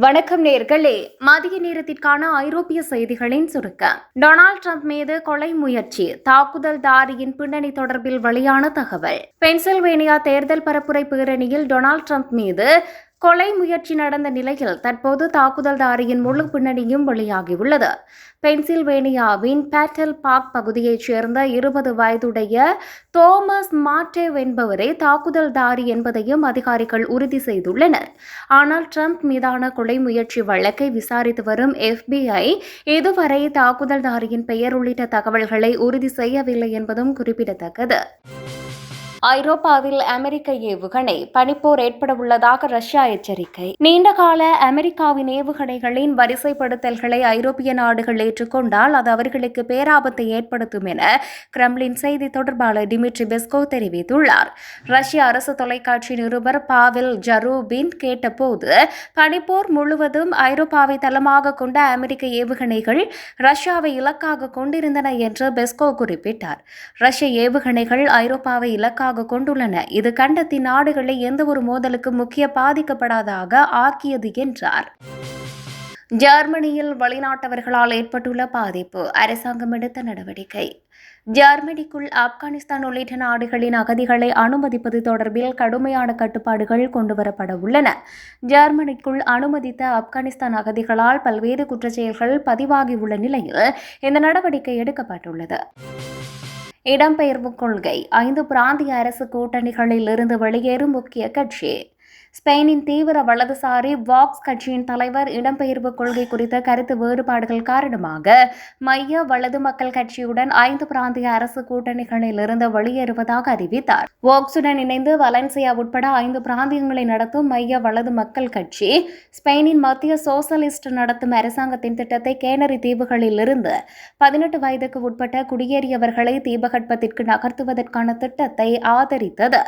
வணக்கம் நேர்களே. மதிய நேரத்திற்கான ஐரோப்பிய செய்திகளின் சுருக்கம். டொனால்ட் ட்ரம்ப் மீது கொலை முயற்சி தாக்குதல் தாரியின் பின்னணி தொடர்பில் வெளியான தகவல். பென்சில்வேனியா தேர்தல் பரப்புரை பேரணியில் டொனால்ட் ட்ரம்ப் மீது கொலை முயற்சி நடந்த நிலையில் தற்போது தாக்குதல்தாரியின் முழு பின்னணியும் வெளியாகியுள்ளது. பென்சில்வேனியாவின் பேட்டல் பார்க் பகுதியைச் சேர்ந்த இருபது வயதுடைய தோமஸ் மாட்டேவ் என்பவரே தாக்குதல்தாரி என்பதையும் அதிகாரிகள் உறுதி செய்துள்ளனர். ஆனால் ட்ரம்ப் மீதான கொலை முயற்சி வழக்கை விசாரித்து வரும் எஃபிஐ இதுவரை தாக்குதல்தாரியின் பெயர் உள்ளிட்ட தகவல்களை உறுதி செய்யவில்லை என்பதும் குறிப்பிடத்தக்கது. ஐரோப்பாவில் அமெரிக்க ஏவுகணை பனிப்போர் ஏற்பட உள்ளதாக ரஷ்யா எச்சரிக்கை. நீண்டகால அமெரிக்காவின் ஏவுகணைகளின் வரிசைப்படுத்தல்களை ஐரோப்பிய நாடுகள் ஏற்றுக்கொண்டால் அது அவர்களுக்கு பேராபத்தை ஏற்படுத்தும் என கிரெம்லின் செய்தி தொடர்பாளர் டிமிட்ரி பெஸ்கோ தெரிவித்துள்ளார். ரஷ்ய அரசு தொலைக்காட்சி நிருபர் பாவில் ஜரூபின் கேட்டபோது பனிப்போர் முழுவதும் ஐரோப்பாவை தளமாக கொண்ட அமெரிக்க ஏவுகணைகள் ரஷ்யாவை இலக்காக கொண்டிருந்தன என்று பெஸ்கோ குறிப்பிட்டார். ரஷ்ய ஏவுகணைகள் ஐரோப்பாவை இலக்காக கொண்டுள்ளன. இது கண்டத்தின் நாடுகளை எந்த ஒரு மோதலுக்கு முக்கிய பாதிக்கப்படாதாக ஆக்கியது என்றார். ஜெர்மனியில் வெளிநாட்டவர்களால் ஏற்பட்டுள்ள பாதிப்பு. அரசாங்கம் எடுத்த நடவடிக்கை. ஜெர்மனிக்குள் ஆப்கானிஸ்தான் உள்ளிட்ட நாடுகளின் அகதிகளை அனுமதிப்பது தொடர்பில் கடுமையான கட்டுப்பாடுகள் கொண்டுவரப்பட உள்ளன. ஜெர்மனிக்குள் அனுமதித்த ஆப்கானிஸ்தான் அகதிகளால் பல்வேறு குற்றச்செயல்கள் பதிவாகியுள்ள நிலையில் இந்த நடவடிக்கை எடுக்கப்பட்டுள்ளது. இடம்பெயர்வு கொள்கை. ஐந்து பிராந்திய அரசு கூட்டணிகளில் இருந்து வெளியேறும் முக்கிய கட்சி. ஸ்பெயினின் தீவிர வலதுசாரி வாக்ஸ் கட்சியின் தலைவர் இடம்பெயர்வு கொள்கை குறித்த கருத்து வேறுபாடுகள் காரணமாக மைய வலது மக்கள் கட்சியுடன் ஐந்து பிராந்திய அரசு கூட்டணிகளில் இருந்து வெளியேறுவதாக அறிவித்தார். வாக்ஸுடன் இணைந்து வலன்சியா உட்பட ஐந்து பிராந்தியங்களை நடத்தும் மைய வலது மக்கள் கட்சி ஸ்பெயினின் மத்திய சோசலிஸ்ட் நடத்தும் அரசாங்கத்தின் திட்டத்தை கேனரி தீவுகளில் இருந்து பதினெட்டு வயதுக்கு உட்பட்ட குடியேறியவர்களை தீபகற்பத்திற்கு நகர்த்துவதற்கான திட்டத்தை ஆதரித்தது.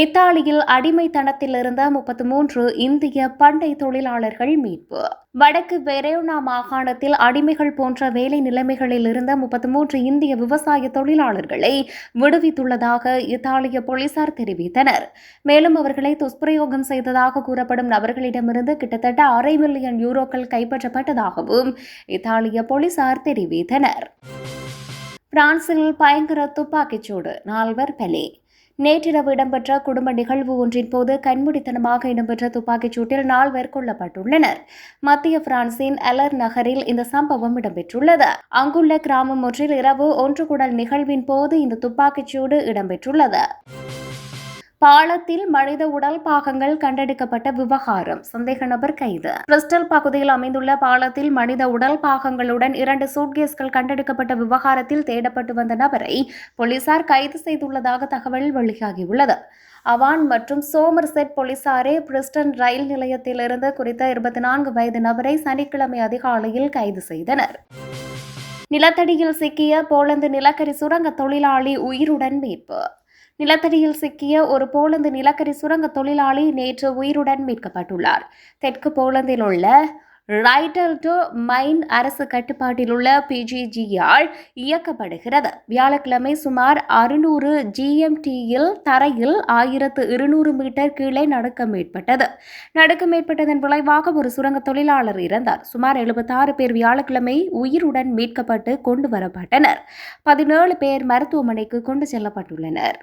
இத்தாலியில் அடிமைத்தனத்தில் இருந்த முப்பத்தி மூன்று இந்திய பண்டை தொழிலாளர்கள் மீட்பு. வடக்கு வெரேனா மாகாணத்தில் அடிமைகள் போன்ற வேலை நிலைமைகளில் இருந்த முப்பத்தி மூன்று இந்திய விவசாய தொழிலாளர்களை விடுவித்துள்ளதாக இத்தாலிய போலீசார் தெரிவித்தனர். மேலும் அவர்களை துஷ்பிரயோகம் செய்ததாக கூறப்படும் நபர்களிடமிருந்து கிட்டத்தட்ட அரை மில்லியன் யூரோக்கள் கைப்பற்றப்பட்டதாகவும் இத்தாலிய போலீசார் தெரிவித்தனர். பிரான்சில் பயங்கர துப்பாக்கிச்சூடு நால்வர் பலி. நேற்றிரவு இடம்பெற்ற குடும்ப நிகழ்வு ஒன்றின் போது கண்மூடித்தனமாக இடம்பெற்ற துப்பாக்கிச் சூட்டில் நால்வர் கொல்லப்பட்டுள்ளனர். மத்திய பிரான்சின் அலர் நகரில் இந்த சம்பவம் இடம்பெற்றுள்ளது. அங்குள்ள கிராமம் ஒன்றில் இரவு ஒன்று குடல் நிகழ்வின் போது இந்த துப்பாக்கிச் சூடு இடம்பெற்றுள்ளது. பாலத்தில் மனித உடல் பாகங்கள் கண்டெடுக்கப்பட்ட விவகாரம். சந்தேக நபர் கைது. கிறிஸ்டல் பகுதியில் அமைந்துள்ள பாலத்தில் மனித உடல் பாகங்களுடன் இரண்டு சூட்கேஸ்கள் கண்டெடுக்கப்பட்ட விவகாரத்தில் தேடப்பட்டு வந்த நபரை போலீசார் கைது செய்துள்ளதாக தகவல் வெளியாகியுள்ளது. அவான் மற்றும் சோமர்செட் போலீசாரே பிரிஸ்டன் ரயில் நிலையத்திலிருந்து குறித்த இருபத்தி நான்கு வயது நபரை சனிக்கிழமை அதிகாலையில் கைது செய்தனர். நிலத்தடியில் சிக்கிய போலந்து நிலக்கரி சுரங்க தொழிலாளி உயிருடன் மீட்பு. நிலத்தடியில் சிக்கிய ஒரு போலந்து நிலக்கரி சுரங்க தொழிலாளி நேற்று உயிருடன் மீட்கப்பட்டுள்ளார். தெற்கு போலந்தில் உள்ள ரைட்டல்டோ மைன் அரசு கட்டுப்பாட்டில் உள்ள பிஜிஜியால் இயக்கப்படுகிறது. வியாழக்கிழமை சுமார் அறுநூறு ஜிஎம்டியில் தரையில் ஆயிரத்து இருநூறு மீட்டர் கீழே நடுக்கம் ஏற்பட்டது. நடுக்கம் ஏற்பட்டதன் விளைவாக ஒரு சுரங்க தொழிலாளர் இறந்தார். சுமார் எழுபத்தாறு பேர் வியாழக்கிழமை உயிருடன் மீட்கப்பட்டு கொண்டு வரப்பட்டனர். பதினேழு பேர் மருத்துவமனைக்கு கொண்டு செல்லப்பட்டுள்ளனர்.